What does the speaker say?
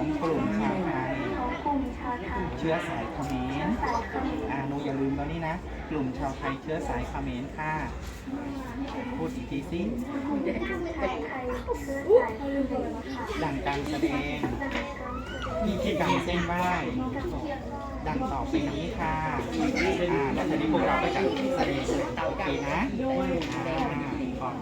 ของกลุ่มชาวไทยของกลุ่มชาวไทยเชื้อสายเขมรสายเขมรอ่าหนูอย่าลืมแล้วนี่นะ กลุ่มชาวไทยเชื้อสายเขมรค่ะ พูดอีกทีสิกลุ่มชาวไทยเชื้อสายเขมรค่ะดังการแสดงดังการแสดงพิธีกรรมเส้นไหว้กับเทียนดังต่อไปนี้ค่ะอ่าแล้วทีนี้พวกเราก็จะแสดงโอเคนะอ่า